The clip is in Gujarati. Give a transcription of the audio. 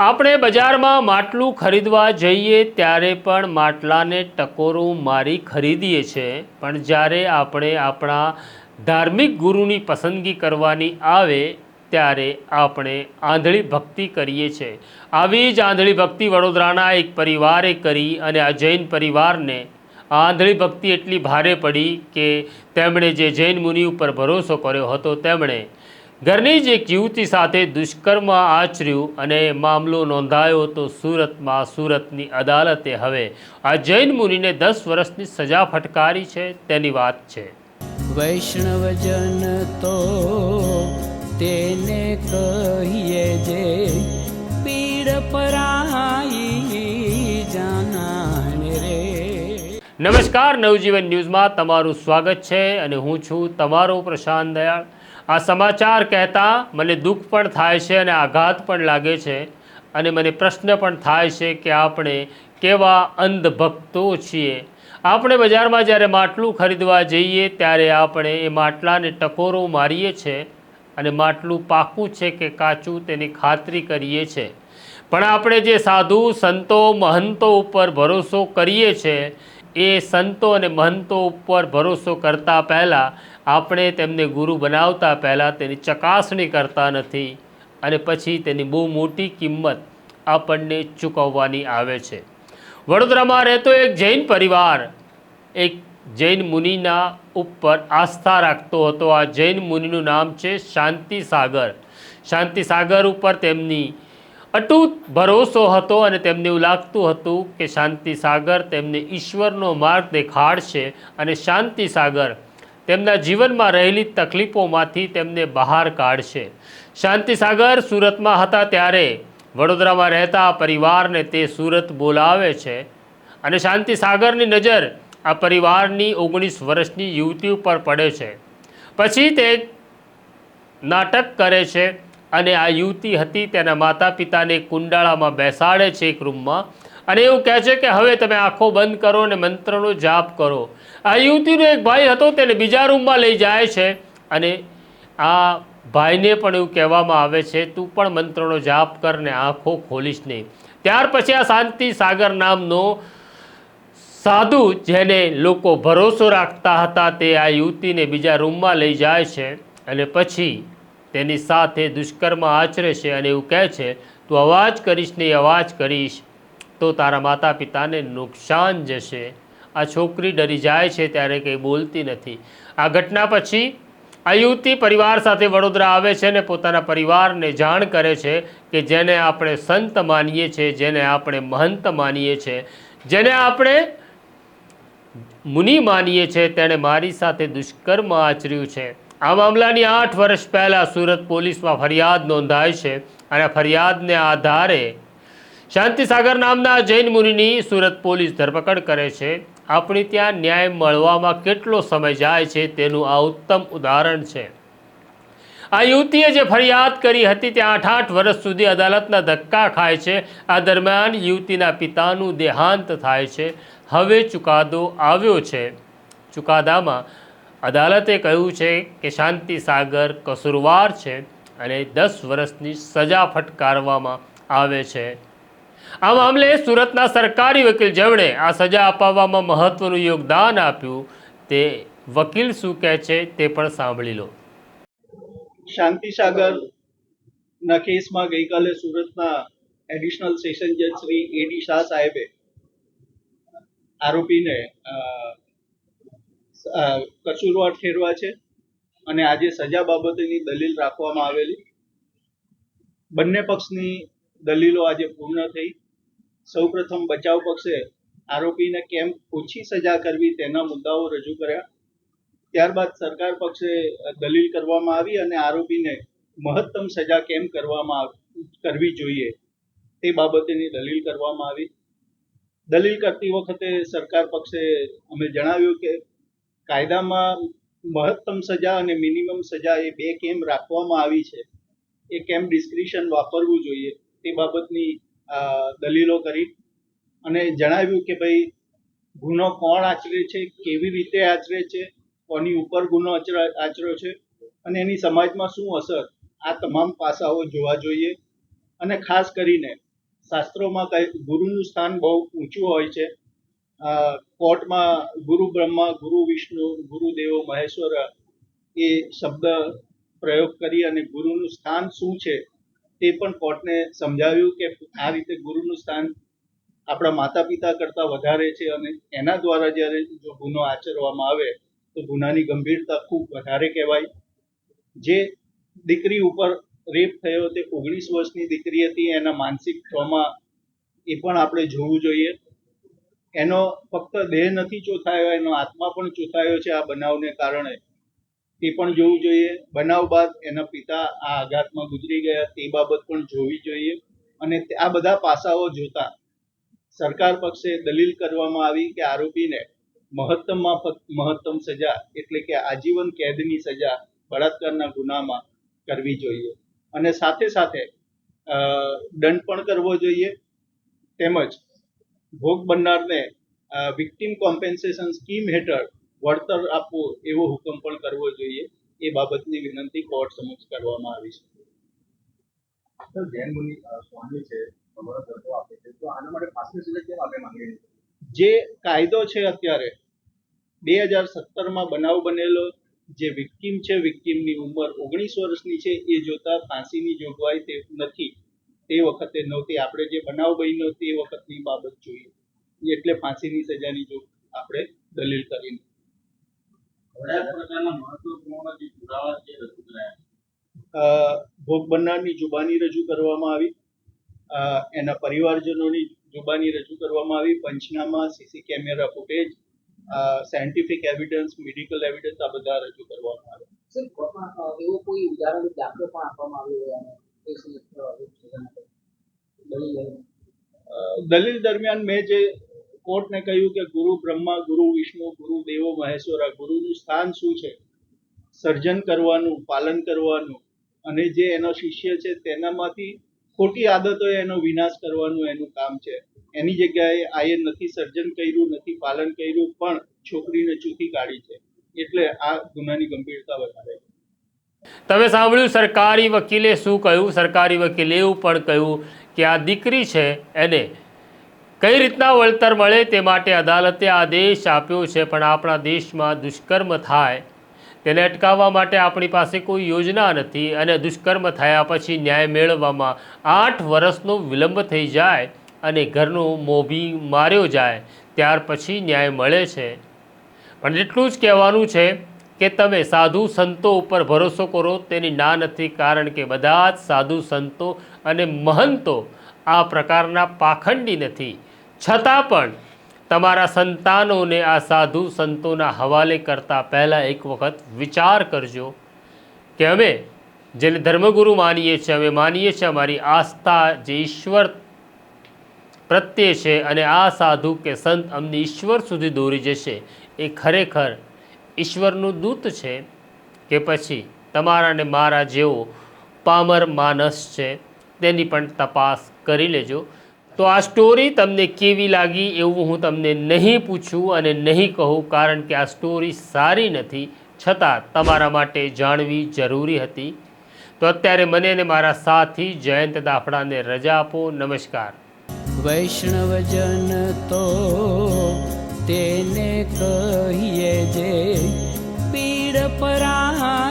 આપણે બજારમાં માટલું ખરીદવા જઈએ ત્યારે પણ માટલાને ટકોરું મારી ખરીદીએ છીએ પણ જ્યારે આપણે આપણા ધાર્મિક ગુરુની પસંદગી કરવાની આવે, ત્યારે આપણે આંધળી ભક્તિ કરીએ છીએ આવી જ આંધળી ભક્તિ વડોદરાના એક પરિવારે કરી અને આ જૈન પરિવારને આંધળી ભક્તિ એટલી ભારે પડી કે તેમણે જે જૈન મુનિ ઉપર ભરોસો કર્યો હતો, તેમણે ઘરની જ એક યુવતી સાથે દુષ્કર્મ આચર્યું અને મામલો નોંધાયો તો સુરતમાં સુરતની અદાલતે હવે આ જૈન મુનિને દસ વર્ષની સજા ફટકારી છે તેની વાત છે. વૈષ્ણવજન તો તેને કહીએ જે પીડ પરાઈ જાનાને રે. નમસ્કાર નવજીવન ન્યૂઝમાં તમારું સ્વાગત છે અને હું છું તમારો પ્રશાંત દયાળ. આ સમાચાર કહેતા મને દુઃખ પણ થાય છે અને આઘાત પણ લાગે છે અને મને પ્રશ્ન પણ થાય છે કે આપણે કેવા અંધભક્તો છીએ. આપણે બજારમાં જ્યારે માટલું ખરીદવા જઈએ ત્યારે આપણે એ માટલાને ટકોરો મારીએ છીએ અને માટલું પાકું છે કે કાચું તેની ખાતરી કરીએ છીએ પણ આપણે જે સાધુ, સંતો, મહંતો ઉપર ભરોસો કરીએ છીએ એ સંતો અને મહંતો ઉપર ભરોસો કરતાં પહેલાં આપણે તેમને ગુરુ બનાવતા પહેલાં તેની ચકાસણી કરતા નથી અને પછી તેની બહુ મોટી કિંમત આપણને ચૂકવવાની આવે છે. વડોદરામાં રહેતો એક જૈન પરિવાર, એક જૈન મુનિના ઉપર આસ્થા રાખતો હતો. આ જૈન મુનિનું નામ છે શાંતિ સાગર. શાંતિ સાગર ઉપર તેમની અટૂટ ભરોસો હતો અને તેમને એવું લાગતું હતું કે શાંતિ સાગર તેમને ઈશ્વરનો માર્ગ દેખાડશે અને શાંતિ સાગર તેમના જીવનમાં રહેલી તકલીફોમાંથી તેમને બહાર કાઢશે. શાંતિસાગર સુરતમાં હતા ત્યારે વડોદરામાં રહેતા પરિવારને તે સુરત બોલાવે છે. અને શાંતિસાગરની નજર આ પરિવારની ઓગણીસ વર્ષની યુવતી ઉપર પડે છે. પછી તે નાટક કરે છે અને આ યુવતી હતી તેના માતા પિતાને કુંડાળામાં બેસાડે છે એક રૂમમાં. અને એવું કહે છે કે હવે તમે આંખો બંધ કરો અને મંત્રનો જાપ કરો. આ યુવતીનો એક ભાઈ હતો, તેને બીજા રૂમમાં લઈ જાય છે અને આ ભાઈને પણ એવું કહેવામાં આવે છે, તું પણ મંત્રનો જાપ કર ને આંખો ખોલીશ નહીં. ત્યાર પછી આ શાંતિ સાગર નામનો સાધુ, જેને લોકો ભરોસો રાખતા હતા, તે આ યુવતીને બીજા રૂમમાં લઈ જાય છે અને પછી તેની સાથે દુષ્કર્મ આચરે છે અને એવું કહે છે, તું અવાજ કરીશ નહીં અવાજ કરીશ. તો તારા માતા પિતાને નુકસાન જશે. આ છોકરી ડરી જાય છે ત્યારે કંઈ બોલતી નથી. આ ઘટના પછી આ યુવતી પરિવાર સાથે વડોદરા આવે છે અને પોતાના પરિવારને જાણ કરે છે કે જેને આપણે સંત માનીએ છીએ જેને આપણે મહંત માનીએ છીએ જેને આપણે મુનિ માનીએ છીએ તેણે મારી સાથે દુષ્કર્મ આચર્યું છે. આ મામલાની આઠ વર્ષ પહેલાં સુરત પોલીસમાં ફરિયાદ નોંધાઈ છે અને ફરિયાદને આધારે શાંતિસાગર નામના જૈન મુનિની સુરત પોલીસ ધરપકડ કરે છે. આપણી ત્યાં ન્યાય મળવામાં કેટલો સમય જાય છે તેનું આ ઉત્તમ ઉદાહરણ છે. આ યુવતીએ જે ફરિયાદ કરી હતી ત્યાં આઠ આઠ વર્ષ સુધી અદાલતના ધક્કા ખાય છે. આ દરમિયાન યુવતીના પિતાનું દેહાંત થાય છે. હવે ચુકાદો આવ્યો છે. ચુકાદામાં અદાલતે કહ્યું છે કે શાંતિ સાગર કસૂરવાર છે અને દસ વર્ષની સજા ફટકારવામાં આવે છે. આ મામલે સુરતના સરકારી વકીલ જેમણે આ સજા અપાવવામાં મહત્વનું યોગદાન આપ્યું, તે વકીલ શું કહે છે તે પણ સાંભળી લો. શાંતિસાગર ના કેસમાં ગઈકાલે સુરતના એડિશનલ સેશન જજ શ્રી એડી શાહ સાહેબે આરોપીને કસૂરવાર ઠેરવા છે અને આજે સજા બાબતેની દલીલ રાખવામાં આવેલી. બંને પક્ષની દલીલો આજે પૂર્ણ થઈ. સૌપ્રથમ બચાવ પક્ષે આરોપીને કેમ ઓછી સજા કરવી તેના મુદ્દાઓ રજૂ કર્યા. ત્યારબાદ સરકાર પક્ષે દલીલ કરવામાં આવી અને આરોપીને મહત્તમ સજા કેમ કરવામાં કરવી જોઈએ તે બાબતેની દલીલ કરવામાં આવી. દલીલ કરતી વખતે સરકાર પક્ષે અમે જણાવ્યું કે કાયદામાં મહત્તમ સજા અને મિનિમમ સજા એ બે કેમ રાખવામાં આવી છે. એ કેમ ડિસ્ક્રિશન વાપરવું જોઈએ? તે બાબતની દલીલો કરી અને જણાવ્યું કે ભાઈ, ગુનો કોણ આચરે છે, કેવી રીતે આચરે છે, કોની ઉપર ગુનો આચર્યો છે અને એની સમાજમાં શું અસર, આ તમામ પાસાઓ જોવા જોઈએ. અને ખાસ કરીને, શાસ્ત્રોમાં ગુરુનું સ્થાન બહુ ઊંચું હોય છે. કોર્ટમાં ગુરુ બ્રહ્મા, ગુરુ વિષ્ણુ ગુરુદેવો મહેશ્વર, એ શબ્દ પ્રયોગ કરી અને ગુરુનું સ્થાન શું છે તે પણ કોર્ટને સમજાવ્યું કે આ રીતે ગુરુનું સ્થાન આપણા માતા પિતા કરતાં વધારે છે અને એના દ્વારા જ્યારે જો ગુનો આચરવામાં આવે, તો ગુનાની ગંભીરતા ખૂબ વધારે કહેવાય. જે દીકરી ઉપર રેપ થયો તે ઓગણીસ વર્ષની દીકરી હતી, એના માનસિક ટ્રોમા એ પણ આપણે જોવું જોઈએ. એનો ફક્ત દેહ નથી ચોથાયો, એનો આત્મા પણ ચોથાયો છે આ બનાવને કારણે. તે પણ જોવું જોઈએ. બનાવ બાદ એના પિતા આ આઘાતમાં ગુજરી ગયા, તે બાબત પણ જોવી જોઈએ. અને આ બધા પાસાઓ જોતા સરકાર પક્ષે દલીલ કરવામાં આવી કે આરોપીને મહત્તમમાં મહત્તમ સજા એટલે કે આજીવન કેદની સજા બળાત્કારના ગુનામાં કરવી જોઈએ. અને સાથે સાથે દંડ પણ કરવો જોઈએ. તેમજ ભોગ બનનારને વિક્ટિમ કોમ્પેન્સેશન સ્કીમ હેઠળ વળતર આપવું એવો હુકમ પણ કરવો જોઈએ. એ બાબતની વિનંતી કોર્ટ સમક્ષ કરવામાં આવી છે. જૈન મુનિ સ્વામી છે આપે છે. તો આના માટે ફાંસીની સજા કેમ આપણે માંગીએ જે કાયદો છે અત્યારે બે હજાર સત્તરમાં બનાવ બનેલો જે વિક્ટીમ છે વિક્ટીમની ઉંમર ઓગણીસ વર્ષની છે એ જોતા ફાંસીની જોગવાઈ તે નથી. તે વખતે નહોતી. આપણે જે બનાવ બન્યો તે વખતની બાબત જોઈએ. એટલે ફાંસીની સજાની જો આપણે દલીલ કરીને. ભોગ બનનારની જુબાની રજૂ કરવામાં આવી. એના પરિવારજનોની જુબાની રજૂ કરવામાં આવી. Panchnama CC camera footage scientific evidence medical evidence આ બધા રજૂ કરવામાં આવ્યા. એવો કોઈ ઉદાહરણ દાખલો પણ આપવામાં આવ્યો દલીલ દરમિયાન મેં જે કોર્ટને કહ્યું કે ગુરુ બ્રહ્મા, ગુરુ વિષ્ણુ, ગુરુ દેવો, મહેશ્વરા, ગુરુનું સ્થાન શું છે? સર્જન કરવાનું, પાલન કરવાનું અને જે એનો શિષ્ય છે તેનામાંથી ખોટી આદતો એનો વિનાશ કરવાનું એનું કામ છે. એની જગ્યાએ આએ નથી સર્જન કર્યું, નથી પાલન કર્યું, પણ છોકરીને ચૂકી કાઢી છે. એટલે આ ગુનાની ગંભીરતા વધારે તમે સાંભળ્યું, સરકારી વકીલે શું કહ્યું? સરકારી વકીલે એવું પણ કહ્યું કે આ દીકરી છે, એને કઈ રીતના વળતર મળે તે માટે અદાલતે આદેશ આપ્યો છે, પણ આપણા દેશમાં દુષ્કર્મ થાય તેને અટકાવવા માટે આપણી પાસે કોઈ યોજના નથી અને દુષ્કર્મ થયા પછી ન્યાય મેળવવામાં આઠ વર્ષનો વિલંબ થઈ જાય અને ઘરનો મોભી માર્યો જાય, ત્યાર પછી ન્યાય મળે છે. પણ એટલું જ કહેવાનું છે કે તમે સાધુ સંતો ઉપર ભરોસો કરો તેની ના નથી, કારણ કે બધા જ સાધુ સંતો અને મહંતો આ પ્રકારના પાખંડી નથી. છતાં પણ તમારા સંતાનોને આ સાધુ સંતોના હવાલે કરતાં પહેલાં એક વખત વિચાર કરજો કે અમે જેને ધર્મગુરુ માનીએ છીએ, અમે માનીએ છીએ અમારી આસ્થા જે ઈશ્વર પ્રત્યે છે અને આ સાધુ કે સંત અમને ઈશ્વર સુધી દોરી જશે, એ ખરેખર ઈશ્વરનું દૂત છે કે પછી તમારા ને મારા જેવો પામર માનસ છે, તેની પણ તપાસ કરી લેજો. તો આ સ્ટોરી તમને કેવી લાગી એવું હું તમને નહીં પૂછું અને નહીં કહું, કારણ કે આ સ્ટોરી સારી નથી, છતાં તમારા માટે જાણવી જરૂરી હતી. તો અત્યારે મને અને મારા સાથી જયંત દાફડાને રજા આપો. નમસ્કાર. વૈષ્ણવજન તો તેને કહીએ જે પીડ પરાઈ